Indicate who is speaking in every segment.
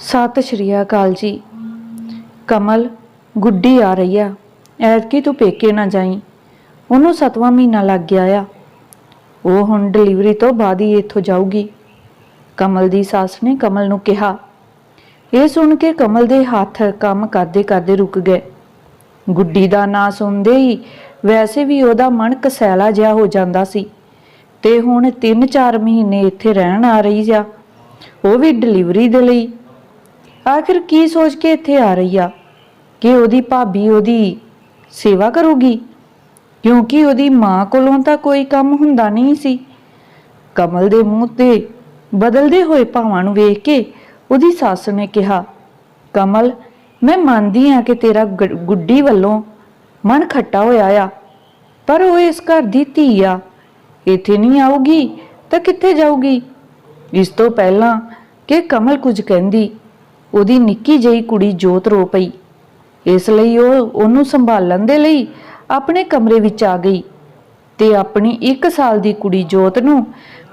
Speaker 1: ਸਤਿ ਸ਼੍ਰੀ ਅਕਾਲ ਜੀ। ਕਮਲ, ਗੁੱਡੀ ਆ ਰਹੀ ਆ। ਐਤਕੀ ਤੂੰ ਪੇਕੇ ਨਾ ਜਾਈ। ਉਹਨੂੰ ਸਤਵਾਂ ਮਹੀਨਾ ਲੱਗ ਗਿਆ ਆ। ਉਹ ਹੁਣ ਡਿਲੀਵਰੀ ਤੋਂ ਬਾਅਦ ਹੀ ਇੱਥੋਂ ਜਾਊਗੀ। ਕਮਲ ਦੀ ਸੱਸ ਨੇ ਕਮਲ ਨੂੰ ਕਿਹਾ। ਇਹ ਸੁਣ ਕੇ ਕਮਲ ਦੇ ਹੱਥ ਕੰਮ ਕਰਦੇ ਕਰਦੇ ਰੁਕ ਗਏ। ਗੁੱਡੀ ਦਾ ਨਾਂ ਸੁਣਦੇ ਹੀ ਵੈਸੇ ਵੀ ਉਹਦਾ ਮਨ ਕਸੈਲਾ ਜਿਹਾ ਹੋ ਜਾਂਦਾ ਸੀ। ਤੇ ਹੁਣ 3-4 ਮਹੀਨੇ ਇੱਥੇ ਰਹਿਣ ਆ ਰਹੀ ਆ। ਉਹ ਵੀ ਡਿਲੀਵਰੀ ਦੇ ਲਈ। ਆਖਿਰ ਕੀ ਸੋਚ ਕੇ ਇੱਥੇ ਆ ਰਹੀ ਆ? ਕਿ ਉਹਦੀ ਭਾਬੀ ਉਹਦੀ ਸੇਵਾ ਕਰੂਗੀ? ਕਿਉਂਕਿ ਉਹਦੀ ਮਾਂ ਕੋਲੋਂ ਤਾਂ ਕੋਈ ਕੰਮ ਹੁੰਦਾ ਨਹੀਂ ਸੀ। ਕਮਲ ਦੇ ਮੂੰਹ ਤੇ ਬਦਲਦੇ ਹੋਏ ਭਾਵਾਂ ਨੂੰ ਵੇਖ ਕੇ ਉਹਦੀ ਸੱਸ ਨੇ ਕਿਹਾ, ਕਮਲ, ਮੈਂ ਮੰਨਦੀ ਆ ਕਿ ਤੇਰਾ ਗੁੱਡੀ ਵੱਲੋਂ ਮਨ ਖੱਟਾ ਹੋਇਆ ਆ, ਪਰ ਉਹ ਇਸ ਘਰ ਦੀ ਧੀ ਆ। ਇੱਥੇ ਨਹੀਂ ਆਊਗੀ ਤਾਂ ਕਿੱਥੇ ਜਾਊਗੀ? ਇਸ ਤੋਂ ਪਹਿਲਾਂ ਕਿ ਕਮਲ ਕੁਝ ਕਹਿੰਦੀ ਉਹਦੀ ਨਿੱਕੀ ਜਿਹੀ ਕੁੜੀ ਜੋਤ ਰੋ ਪਈ। ਇਸ ਲਈ ਉਹ ਉਹਨੂੰ ਸੰਭਾਲਣ ਦੇ ਲਈ ਆਪਣੇ ਕਮਰੇ ਵਿੱਚ ਆ ਗਈ ਤੇ ਆਪਣੀ 1 ਸਾਲ ਦੀ ਕੁੜੀ ਜੋਤ ਨੂੰ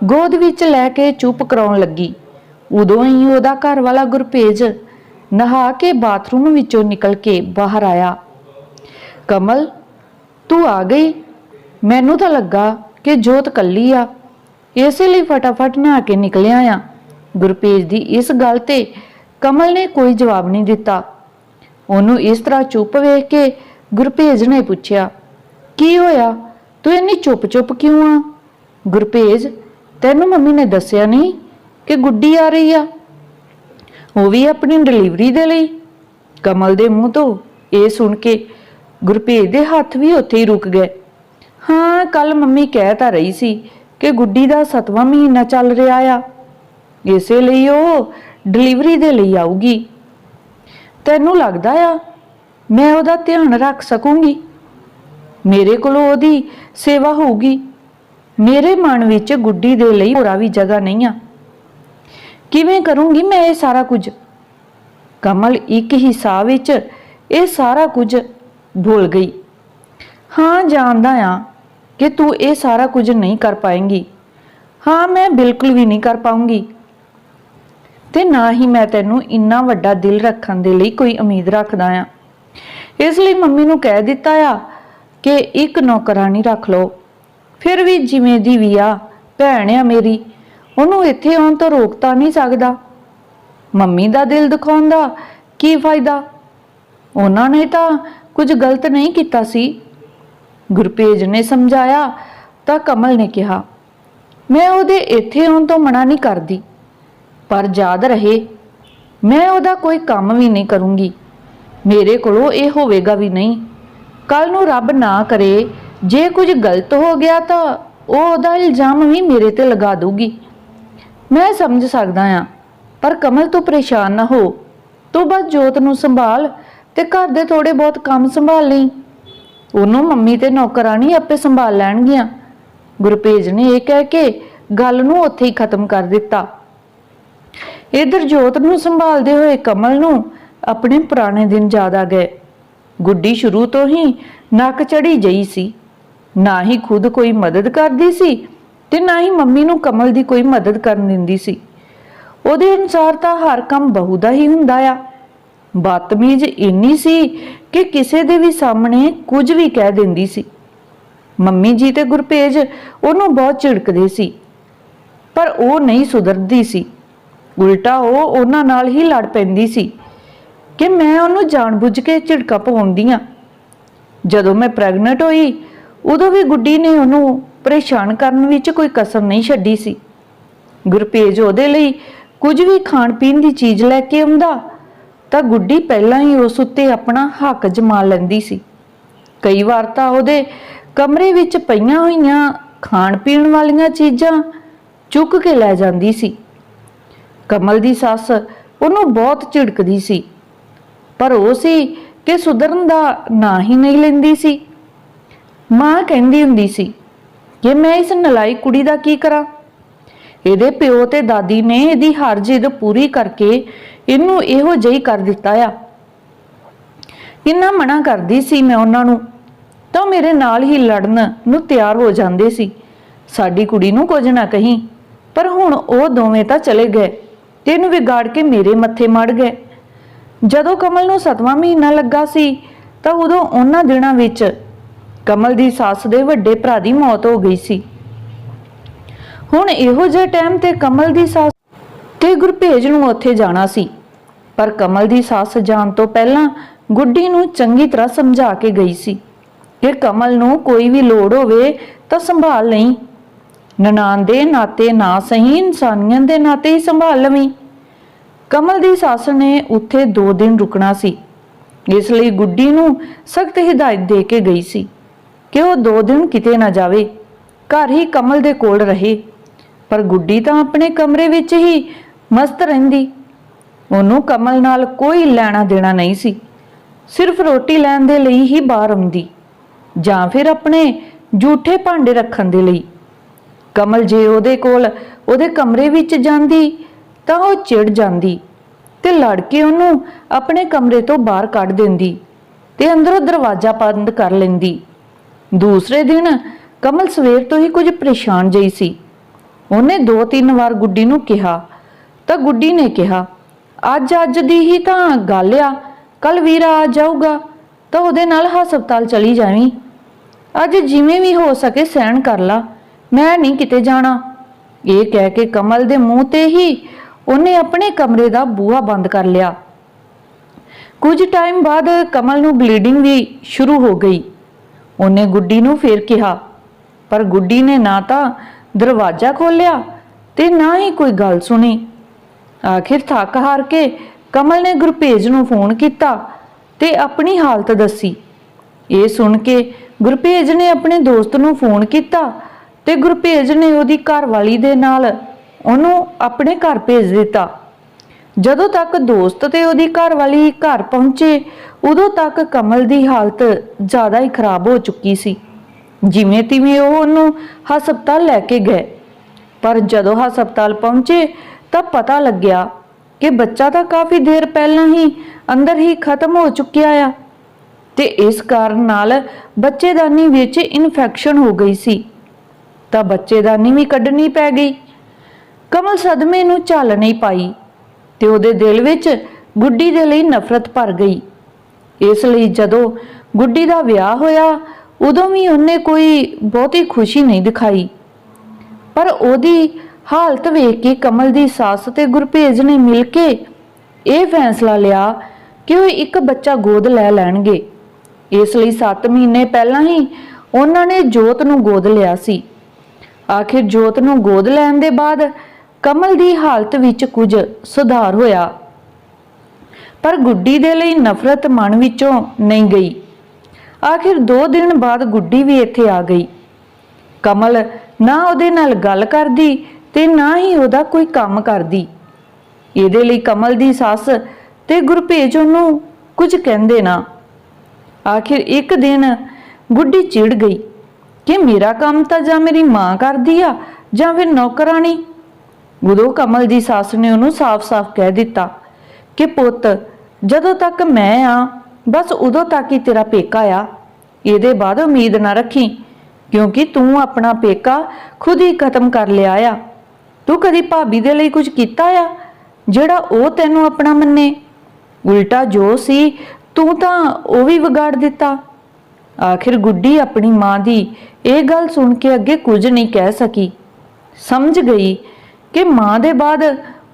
Speaker 1: ਗੋਦ ਵਿੱਚ ਲੈ ਕੇ ਚੁੱਪ ਕਰਾਉਣ ਲੱਗੀ। ਉਦੋਂ ਹੀ ਉਹਦਾ ਘਰ ਵਾਲਾ ਗੁਰਪੇਜ ਨਹਾ ਕੇ ਬਾਥਰੂਮ ਵਿੱਚੋਂ ਨਿਕਲ ਕੇ ਬਾਹਰ ਆਇਆ। ਕਮਲ, ਤੂੰ ਆ ਗਈ? ਮੈਨੂੰ ਤਾਂ ਲੱਗਾ ਕਿ ਜੋਤ ਕੱਲੀ ਆ। ਇਸੇ ਲਈ ਫਟਾਫਟ ਨਹਾ ਕੇ ਨਿਕਲਿਆ ਆ। ਗੁਰਪੇਜ ਦੀ ਇਸ ਗੱਲ ਤੇ ਕਮਲ ਨੇ ਕੋਈ ਜਵਾਬ ਨਹੀਂ ਦਿੱਤਾ। ਉਹਨੂੰ ਇਸ ਤਰ੍ਹਾਂ ਚੁੱਪ ਵੇਖ ਕੇ ਗੁਰਪੇਜ ਨੇ ਪੁੱਛਿਆ, ਕੀ ਹੋਇਆ? ਤੂੰ ਇੰਨੀ ਚੁੱਪ-ਚੁੱਪ ਕਿਉਂ ਆ? ਗੁਰਪੇਜ, ਤੈਨੂੰ ਮੰਮੀ ਨੇ ਦੱਸਿਆ ਨਹੀਂ ਕਿ ਗੁੱਡੀ ਆ ਰਹੀ ਆ? ਉਹ ਵੀ ਆਪਣੀ ਡਿਲੀਵਰੀ ਦੇ ਲਈ? ਕਮਲ ਦੇ ਮੂੰਹ ਤੋਂ ਇਹ ਸੁਣ ਕੇ ਗੁਰਪੇਜ ਦੇ ਹੱਥ ਵੀ ਉੱਥੇ ਹੀ ਰੁਕ ਗਏ। ਹਾਂ ਕੱਲ ਮੰਮੀ ਕਹਿ ਤਾਂ ਰਹੀ ਸੀ ਕਿ ਗੁੱਡੀ ਦਾ 7ਵਾਂ ਮਹੀਨਾ ਚੱਲ ਰਿਹਾ ਆ। ਇਸੇ ਲਈ ਉਹ ਡਿਲੀਵਰੀ ਦੇ ਲਈ ਆਊਗੀ। ਤੈਨੂੰ ਲੱਗਦਾ ਆ, ਮੈਂ ਉਹਦਾ ਧਿਆਨ ਰੱਖ ਸਕੂੰਗੀ। ਮੇਰੇ ਕੋਲੋਂ ਉਹਦੀ ਸੇਵਾ ਹੋਊਗੀ। ਮੇਰੇ ਮਨ ਵਿੱਚ ਗੁੱਡੀ ਦੇ ਲਈ ਹੋਰਾ ਵੀ ਜਗ੍ਹਾ ਨਹੀਂ ਆ। ਕਿਵੇਂ ਕਰੂੰਗੀ ਮੈਂ ਇਹ ਸਾਰਾ ਕੁਝ? ਕਮਲ ਇੱਕ ਹੀ ਸਾਹ ਵਿੱਚ ਇਹ ਸਾਰਾ ਕੁਝ ਭੁੱਲ ਗਈ। ਹਾਂ, ਜਾਣਦਾ ਆ ਕਿ ਤੂੰ ਇਹ ਸਾਰਾ ਕੁਝ ਨਹੀਂ ਕਰ ਪਾਏਂਗੀ। ਹਾਂ, ਮੈਂ ਬਿਲਕੁਲ ਵੀ ਨਹੀਂ ਕਰ ਪਾਉਂਗੀ ਤੇ ਨਾ ਹੀ ਮੈਂ ਤੈਨੂੰ ਇੰਨਾ ਵੱਡਾ ਦਿਲ ਰੱਖਣ ਦੇ ਲਈ ਕੋਈ ਉਮੀਦ ਰੱਖਦਾ ਆ। ਇਸ ਲਈ ਮੰਮੀ ਨੂੰ ਕਹਿ ਦਿੱਤਾ ਆ ਕਿ ਇੱਕ ਨੌਕਰਾਨੀ ਰੱਖ ਲਓ। ਫਿਰ ਵੀ ਜਿਵੇਂ ਦੀ ਵੀ ਆ, ਭੈਣ ਆ ਮੇਰੀ, ਉਹਨੂੰ ਇੱਥੇ ਆਉਣ ਤੋਂ ਰੋਕ ਤਾਂ ਨਹੀਂ ਸਕਦਾ। ਮੰਮੀ ਦਾ ਦਿਲ ਦਿਖਾਉਣ ਦਾ ਕੀ ਫਾਇਦਾ? ਉਹਨਾਂ ਨੇ ਤਾਂ ਕੁਝ ਗਲਤ ਨਹੀਂ ਕੀਤਾ ਸੀ। ਗੁਰਪੇਜ ਨੇ ਸਮਝਾਇਆ ਤਾਂ ਕਮਲ ਨੇ ਕਿਹਾ, ਮੈਂ ਉਹਦੇ ਇੱਥੇ ਆਉਣ ਤੋਂ ਮਨਾ ਨਹੀਂ ਕਰਦੀ। ਪਰ ਯਾਦ ਰਹੇ, ਮੈਂ ਉਹਦਾ ਕੋਈ ਕੰਮ ਵੀ ਨਹੀਂ ਕਰੂੰਗੀ। ਮੇਰੇ ਕੋਲੋਂ ਇਹ ਹੋਵੇਗਾ ਵੀ ਨਹੀਂ। ਕੱਲ ਨੂੰ ਰੱਬ ਨਾ ਕਰੇ, ਜੇ ਕੁਝ ਗਲਤ ਹੋ ਗਿਆ ਤਾਂ ਉਹ ਉਹਦਾ ਇਲਜ਼ਾਮ ਵੀ ਮੇਰੇ ਤੇ ਲਗਾ ਦੂਗੀ ਮੈਂ ਸਮਝ ਸਕਦਾ ਆ ਪਰ ਕਮਲ ਤੂੰ ਪਰੇਸ਼ਾਨ ਨਾ ਹੋ। ਤੂੰ ਬਸ ਜੋਤ ਨੂੰ ਸੰਭਾਲ ਤੇ ਘਰ ਦੇ ਥੋੜੇ ਬਹੁਤ ਕੰਮ ਸੰਭਾਲ ਲਈ। ਉਹਨੂੰ ਮੰਮੀ ਤੇ ਨੌਕਰਾਨੀ ਆਪੇ ਸੰਭਾਲ ਲੈਣਗੀਆਂ। ਗੁਰਪੇਜ ਨੇ ਇਹ ਕਹਿ ਕੇ ਗੱਲ ਨੂੰ ਉੱਥੇ ਹੀ ਖਤਮ ਕਰ ਦਿੱਤਾ। ਇਧਰ ਜੋਤ ਨੂੰ ਸੰਭਾਲਦੇ ਹੋਏ ਕਮਲ ਨੂੰ ਆਪਣੇ ਪੁਰਾਣੇ ਦਿਨ ਯਾਦ ਆ ਗਏ। ਗੁੱਡੀ ਸ਼ੁਰੂ ਤੋਂ ਹੀ ਨੱਕ ਚੜੀ ਜਈ ਸੀ। ਨਾ ਹੀ ਖੁਦ ਕੋਈ ਮਦਦ ਕਰਦੀ ਸੀ ਤੇ ਨਾ ਹੀ ਮੰਮੀ ਨੂੰ ਕਮਲ ਦੀ ਕੋਈ ਮਦਦ ਕਰਨ ਦਿੰਦੀ ਸੀ। ਉਹਦੇ ਅਨੁਸਾਰ ਤਾਂ ਹਰ ਕੰਮ ਬਹੂ ਦਾ ਹੀ ਹੁੰਦਾ ਆ। ਬਦਤਮੀਜ਼ ਇੰਨੀ ਸੀ ਕਿ ਕਿਸੇ ਦੇ ਵੀ ਸਾਹਮਣੇ ਕੁਝ ਵੀ ਕਹਿ ਦਿੰਦੀ ਸੀ। ਮੰਮੀ ਜੀ ਤੇ ਗੁਰਪੇਜ ਉਹਨੂੰ ਬਹੁਤ ਝਿੜਕਦੇ ਸੀ। ਪਰ ਉਹ ਨਹੀਂ ਸੁਧਰਦੀ ਸੀ। ਉਲਟਾ ਉਹ ਉਹਨਾਂ ਨਾਲ ਹੀ ਲੜ ਪੈਂਦੀ ਸੀ ਕਿ ਮੈਂ ਉਹਨੂੰ ਜਾਣਬੁੱਝ ਕੇ ਝਿੜਕਾ ਪਵਾਉਂਦੀ ਆ ਜਦੋਂ ਮੈਂ ਪ੍ਰੈਗਨੈਂਟ ਹੋਈ, ਉਦੋਂ ਵੀ ਗੁੱਡੀ ਨੇ ਉਹਨੂੰ ਪਰੇਸ਼ਾਨ ਕਰਨ ਵਿੱਚ ਕੋਈ ਕਸਰ ਨਹੀਂ ਛੱਡੀ ਸੀ। ਗੁਰਪੇਜ ਉਹਦੇ ਲਈ ਕੁਝ ਵੀ ਖਾਣ ਪੀਣ ਦੀ ਚੀਜ਼ ਲੈ ਕੇ ਆਉਂਦਾ, ਤਾਂ ਗੁੱਡੀ ਪਹਿਲਾਂ ਹੀ ਉਸ ਉੱਤੇ ਆਪਣਾ ਹੱਕ ਜਮਾ ਲੈਂਦੀ ਸੀ। ਕਈ ਵਾਰ ਤਾਂ ਉਹਦੇ ਕਮਰੇ ਵਿੱਚ ਪਈਆਂ ਹੋਈਆਂ ਖਾਣ ਪੀਣ ਵਾਲੀਆਂ ਚੀਜ਼ਾਂ ਚੁੱਕ ਕੇ ਲੈ ਜਾਂਦੀ ਸੀ। ਕਮਲ ਦੀ ਸੱਸ ਉਹਨੂੰ ਬਹੁਤ ਝਿੜਕਦੀ ਸੀ। ਪਰ ਉਹ ਸੀ ਕਿ ਸੁਧਰਨ ਦਾ ਨਾਂ ਹੀ ਨਹੀਂ ਲੈਂਦੀ ਸੀ। ਮਾਂ ਕਹਿੰਦੀ ਹੁੰਦੀ ਸੀ ਕਿ ਮੈਂ ਇਸ ਨਲਾਈ ਕੁੜੀ ਦਾ ਕੀ ਕਰਾਂ? ਇਹਦੇ ਪਿਓ ਤੇ ਦਾਦੀ ਨੇ ਇਹਦੀ ਹਰ ਜਿੱਦ ਪੂਰੀ ਕਰਕੇ ਇਹਨੂੰ ਇਹੋ ਜਿਹੀ ਕਰ ਦਿੱਤਾ ਆ। ਇੰਨਾ ਮਨਾ ਕਰਦੀ ਸੀ ਮੈਂ ਉਹਨਾਂ ਨੂੰ, ਤਾਂ ਮੇਰੇ ਨਾਲ ਹੀ ਲੜਨ ਨੂੰ ਤਿਆਰ ਹੋ ਜਾਂਦੇ ਸੀ। ਸਾਡੀ ਕੁੜੀ ਨੂੰ ਕੁਝ ਨਾ ਕਹੀਂ, ਪਰ ਹੁਣ ਉਹ ਦੋਵੇਂ ਤਾਂ ਚਲੇ ਗਏ। ਤੇ ਇਹਨੂੰ ਵਿਗਾੜ ਕੇ ਮੇਰੇ ਮੱਥੇ ਮੜ ਗਏ। ਜਦੋਂ ਕਮਲ ਨੂੰ ਸਤਵਾਂ ਮਹੀਨਾ ਲੱਗਾ ਸੀ, ਤਾਂ ਉਦੋਂ ਉਹਨਾਂ ਦਿਨਾਂ ਵਿੱਚ ਕਮਲ ਦੀ ਸੱਸ ਦੇ ਵੱਡੇ ਭਰਾ ਦੀ ਮੌਤ ਹੋ ਗਈ ਸੀ। ਹੁਣ ਇਹੋ ਜਿਹੇ ਟਾਈਮ ਤੇ ਕਮਲ ਦੀ ਸੱਸ ਤੇ ਗੁਰਭੇਜ ਨੂੰ ਉੱਥੇ ਜਾਣਾ ਸੀ। ਪਰ ਕਮਲ ਦੀ ਸੱਸ ਜਾਣ ਤੋਂ ਪਹਿਲਾਂ ਗੁੱਡੀ ਨੂੰ ਚੰਗੀ ਤਰ੍ਹਾਂ ਸਮਝਾ ਕੇ ਗਈ ਸੀ। ਕਿ ਕਮਲ ਨੂੰ ਕੋਈ ਵੀ ਲੋੜ ਹੋਵੇ ਤਾਂ ਸੰਭਾਲ ਲਈ। ਨਨਾਣ ਦੇ ਨਾਤੇ ਨਾ ਸਹੀ ਇਨਸਾਨੀਅਤ ਦੇ ਨਾਤੇ ਹੀ ਸੰਭਾਲ ਲਵੀਂ। ਕਮਲ ਦੀ ਸੱਸ ਨੇ ਉੱਥੇ 2 ਦਿਨ ਰੁਕਣਾ ਸੀ। ਇਸ ਲਈ ਗੁੱਡੀ ਨੂੰ ਸਖਤ ਹਿਦਾਇਤ ਦੇ ਕੇ ਗਈ ਸੀ ਕਿ ਉਹ 2 ਦਿਨ ਕਿਤੇ ਨਾ ਜਾਵੇ। ਘਰ ਹੀ ਕਮਲ ਦੇ ਕੋਲ ਰਹੇ। ਪਰ ਗੁੱਡੀ ਤਾਂ ਆਪਣੇ ਕਮਰੇ ਵਿੱਚ ਹੀ ਮਸਤ ਰਹਿੰਦੀ। ਉਹਨੂੰ ਕਮਲ ਨਾਲ ਕੋਈ ਲੈਣਾ ਦੇਣਾ ਨਹੀਂ ਸੀ। ਸਿਰਫ ਰੋਟੀ ਲੈਣ ਦੇ ਲਈ ਹੀ ਬਾਹਰ ਆਉਂਦੀ, ਜਾਂ ਫਿਰ ਆਪਣੇ ਝੂਠੇ ਭਾਂਡੇ ਰੱਖਣ ਦੇ ਲਈ। ਕਮਲ ਜੇ ਉਹਦੇ ਕੋਲ ਉਹਦੇ ਕਮਰੇ ਵਿੱਚ ਜਾਂਦੀ ਤਾਂ ਉਹ ਚਿੜ ਜਾਂਦੀ ਤੇ ਲੜ ਕੇ ਉਹਨੂੰ ਆਪਣੇ ਕਮਰੇ ਤੋਂ ਬਾਹਰ ਕੱਢ ਦਿੰਦੀ ਤੇ ਅੰਦਰੋਂ ਦਰਵਾਜ਼ਾ ਬੰਦ ਕਰ ਲੈਂਦੀ। ਦੂਸਰੇ ਦਿਨ ਕਮਲ ਸਵੇਰ ਤੋਂ ਹੀ ਕੁਝ ਪਰੇਸ਼ਾਨ ਜਿਹੀ ਸੀ। ਉਹਨੇ ਦੋ ਤਿੰਨ ਵਾਰ ਗੁੱਡੀ ਨੂੰ ਕਿਹਾ, ਤਾਂ ਗੁੱਡੀ ਨੇ ਕਿਹਾ, ਅੱਜ ਅੱਜ ਦੀ ਹੀ ਤਾਂ ਗੱਲ ਆ ਕੱਲ ਵੀਰਾ ਆ ਜਾਊਗਾ, ਤਾਂ ਉਹਦੇ ਨਾਲ ਹਸਪਤਾਲ ਚਲੀ ਜਾਵੀਂ। ਅੱਜ ਜਿਵੇਂ ਵੀ ਹੋ ਸਕੇ ਸਹਿਣ ਕਰ ਲਾ। ਮੈਂ ਨਹੀਂ ਕਿਤੇ ਜਾਣਾ। ਇਹ ਕਹਿ ਕੇ ਕਮਲ ਦੇ ਮੂੰਹ ਤੇ ਹੀ ਉਹਨੇ ਆਪਣੇ ਕਮਰੇ ਦਾ ਬੂਹਾ ਬੰਦ ਕਰ ਲਿਆ। ਕੁਝ ਟਾਈਮ ਬਾਅਦ ਕਮਲ ਨੂੰ ਬਲੀਡਿੰਗ ਵੀ ਸ਼ੁਰੂ ਹੋ ਗਈ। ਉਹਨੇ ਗੁੱਡੀ ਨੂੰ ਫੇਰ ਕਿਹਾ, ਪਰ ਗੁੱਡੀ ਨੇ ਨਾ ਤਾਂ ਦਰਵਾਜ਼ਾ ਖੋਲ੍ਹਿਆ ਤੇ ਨਾ ਹੀ ਕੋਈ ਗੱਲ ਸੁਣੀ। ਆਖਿਰ ਥੱਕ ਹਾਰ ਕੇ ਕਮਲ ਨੇ ਗੁਰਪੇਜ ਨੂੰ ਫੋਨ ਕੀਤਾ ਤੇ ਆਪਣੀ ਹਾਲਤ ਦੱਸੀ। ਇਹ ਸੁਣ ਕੇ ਗੁਰਪੇਜ ਨੇ ਆਪਣੇ ਦੋਸਤ ਨੂੰ ਫੋਨ ਕੀਤਾ ਤੇ ਗੁਰਭੇਜ ਨੇ ਉਹਦੀ ਘਰਵਾਲੀ ਦੇ ਨਾਲ ਉਹਨੂੰ ਆਪਣੇ ਘਰ ਭੇਜ ਦਿੱਤਾ। ਜਦੋਂ ਤੱਕ ਦੋਸਤ ਤੇ ਉਹਦੀ ਘਰਵਾਲੀ ਘਰ ਪਹੁੰਚੇ, ਉਦੋਂ ਤੱਕ ਕਮਲ ਦੀ ਹਾਲਤ ਜ਼ਿਆਦਾ ਹੀ ਖਰਾਬ ਹੋ ਚੁੱਕੀ ਸੀ। ਜਿਵੇਂ ਤਿਵੇਂ ਉਹ ਉਹਨੂੰ ਹਸਪਤਾਲ ਲੈ ਕੇ ਗਏ। ਪਰ ਜਦੋਂ ਹਸਪਤਾਲ ਪਹੁੰਚੇ, ਤਾਂ ਪਤਾ ਲੱਗਿਆ ਕਿ ਬੱਚਾ ਤਾਂ ਕਾਫੀ ਦੇਰ ਪਹਿਲਾਂ ਹੀ ਅੰਦਰ ਹੀ ਖਤਮ ਹੋ ਚੁੱਕਿਆ ਆ। ਤੇ ਇਸ ਕਾਰਨ ਨਾਲ ਬੱਚੇਦਾਨੀ ਵਿੱਚ ਇਨਫੈਕਸ਼ਨ ਹੋ ਗਈ ਸੀ। ਤਾਂ ਬੱਚੇਦਾਨੀ ਵੀ ਕੱਢਣੀ ਪੈ ਗਈ। ਕਮਲ ਸਦਮੇ ਨੂੰ ਝੱਲ ਨਹੀਂ ਪਾਈ ਤੇ ਉਹਦੇ ਦਿਲ ਵਿੱਚ ਗੁੱਡੀ ਦੇ ਲਈ ਨਫ਼ਰਤ ਭਰ ਗਈ। ਇਸ ਲਈ ਜਦੋਂ ਗੁੱਡੀ ਦਾ ਵਿਆਹ ਹੋਇਆ, ਉਦੋਂ ਵੀ ਉਹਨੇ ਕੋਈ ਬਹੁਤੀ ਖੁਸ਼ੀ ਨਹੀਂ ਦਿਖਾਈ। ਪਰ ਉਹਦੀ ਹਾਲਤ ਵੇਖ ਕੇ ਕਮਲ ਦੀ ਸੱਸ ਤੇ ਗੁਰਭੇਜ ਨੇ ਮਿਲ ਕੇ ਇਹ ਫੈਸਲਾ ਲਿਆ ਕਿ ਉਹ ਇੱਕ ਬੱਚਾ ਗੋਦ ਲੈ ਲੈਣਗੇ। ਇਸ ਲਈ 7 ਮਹੀਨੇ ਪਹਿਲਾਂ ਹੀ ਉਹਨਾਂ ਨੇ ਜੋਤ ਨੂੰ ਗੋਦ ਲਿਆ ਸੀ। ਆਖਿਰ ਜੋਤ ਨੂੰ ਗੋਦ ਲੈਣ ਦੇ ਬਾਅਦ ਕਮਲ ਦੀ ਹਾਲਤ ਵਿੱਚ ਕੁਝ ਸੁਧਾਰ ਹੋਇਆ। ਪਰ ਗੁੱਡੀ ਦੇ ਲਈ ਨਫ਼ਰਤ ਮਨ ਵਿੱਚੋਂ ਨਹੀਂ ਗਈ। ਆਖਿਰ 2 ਦਿਨ ਬਾਅਦ ਗੁੱਡੀ ਵੀ ਇੱਥੇ ਆ ਗਈ। ਕਮਲ ਨਾ ਉਹਦੇ ਨਾਲ ਗੱਲ ਕਰਦੀ ਤੇ ਨਾ ਹੀ ਉਹਦਾ ਕੋਈ ਕੰਮ ਕਰਦੀ। ਇਹਦੇ ਲਈ ਕਮਲ ਦੀ ਸੱਸ ਤੇ ਗੁਰਭੇਜ ਉਹਨੂੰ ਕੁਝ ਕਹਿੰਦੇ ਨਾ। ਆਖਿਰ ਇੱਕ ਦਿਨ ਗੁੱਡੀ ਚਿੜ ਗਈ। ਕਿ ਮੇਰਾ ਕੰਮ ਤਾਂ ਜਾਂ ਮੇਰੀ ਮਾਂ ਕਰਦੀ ਆ ਜਾਂ ਫਿਰ ਨੌਕਰਾਨੀ ਉਦੋਂ ਕਮਲ ਦੀ ਸੱਸ ਨੇ ਉਹਨੂੰ ਸਾਫ਼-ਸਾਫ਼ ਕਹਿ ਦਿੱਤਾ ਕਿ ਪੁੱਤ, ਜਦੋਂ ਤੱਕ ਮੈਂ ਆ, ਬਸ ਉਦੋਂ ਤੱਕ ਹੀ ਤੇਰਾ ਪੇਕਾ ਆ। ਇਹਦੇ ਬਾਅਦ ਉਮੀਦ ਨਾ ਰੱਖੀ, ਕਿਉਂਕਿ ਤੂੰ ਆਪਣਾ ਪੇਕਾ ਖੁਦ ਹੀ ਖਤਮ ਕਰ ਲਿਆ ਆ। ਤੂੰ ਕਦੀ ਭਾਬੀ ਦੇ ਲਈ ਕੁਝ ਕੀਤਾ ਆ, ਜਿਹੜਾ ਉਹ ਤੈਨੂੰ ਆਪਣਾ ਮੰਨੇ? ਉਲਟਾ ਜੋ ਸੀ, ਤੂੰ ਤਾਂ ਉਹ ਵੀ ਵਿਗਾੜ ਦਿੱਤਾ। ਆਖਿਰ ਗੁੱਡੀ ਆਪਣੀ ਮਾਂ ਦੀ ਇਹ ਗੱਲ ਸੁਣ ਕੇ ਅੱਗੇ ਕੁਝ ਨਹੀਂ ਕਹਿ ਸਕੀ। ਸਮਝ ਗਈ ਕਿ ਮਾਂ ਦੇ ਬਾਅਦ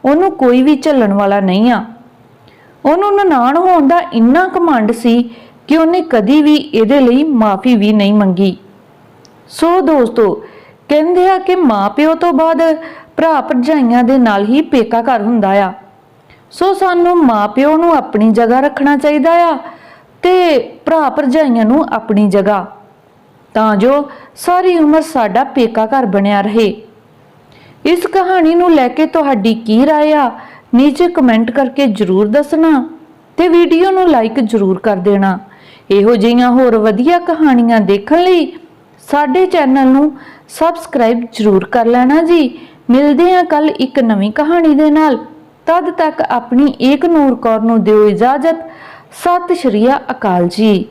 Speaker 1: ਉਹਨੂੰ ਕੋਈ ਵੀ ਝੱਲਣ ਵਾਲਾ ਨਹੀਂ ਆ। ਉਹਨੂੰ ਨਨਾਣ ਹੋਣ ਦਾ ਇੰਨਾ ਕਮੰਡ ਸੀ ਕਿ ਉਹਨੇ ਕਦੀ ਵੀ ਇਹਦੇ ਲਈ ਮਾਫੀ ਵੀ ਨਹੀਂ ਮੰਗੀ। ਸੋ ਦੋਸਤੋ, ਕਹਿੰਦੇ ਆ ਕਿ ਮਾਪਿਓ ਤੋਂ ਬਾਅਦ ਭਰਾ ਭਰਜਾਈਆਂ ਦੇ ਨਾਲ ਹੀ ਪੇਕਾ ਘਰ ਹੁੰਦਾ ਆ। ਸੋ ਸਾਨੂੰ ਮਾਪਿਓ ਨੂੰ ਆਪਣੀ ਜਗ੍ਹਾ ਰੱਖਣਾ ਚਾਹੀਦਾ ਆ ਤੇ ਭਰਾ ਭਰਜਾਈਆਂ ਨੂੰ ਆਪਣੀ ਜਗ੍ਹਾ ਤਾਂ ਜੋ ਸਾਰੀ ਉਮਰ ਸਾਡਾ ਪੇਕਾ ਘਰ ਬਣਿਆ ਰਹੇ ਇਸ ਕਹਾਣੀ ਨੂੰ ਲੈ ਕੇ ਤੁਹਾਡੀ ਕੀ رائے ਆ ਨੀਚੇ ਕਮੈਂਟ ਕਰਕੇ ਜਰੂਰ ਦੱਸਣਾ ਤੇ ਵੀਡੀਓ ਨੂੰ ਲਾਈਕ ਜਰੂਰ ਕਰ ਦੇਣਾ ਇਹੋ ਜਿਹੀਆਂ ਹੋਰ ਵਧੀਆ ਕਹਾਣੀਆਂ ਦੇਖਣ ਲਈ ਸਾਡੇ ਚੈਨਲ ਨੂੰ ਸਬਸਕ੍ਰਾਈਬ ਜਰੂਰ ਕਰ ਲੈਣਾ ਜੀ ਮਿਲਦੇ ਹਾਂ ਕੱਲ ਇੱਕ ਨਵੀਂ ਕਹਾਣੀ ਦੇ ਨਾਲ ਤਦ ਤੱਕ ਆਪਣੀ ਏਕ ਨੂਰ ਕੌਰ ਨੂੰ ਦਿਓ ਇਜਾਜ਼ਤ ਸਤਿ ਸ਼੍ਰੀ ਅਕਾਲ ਜੀ।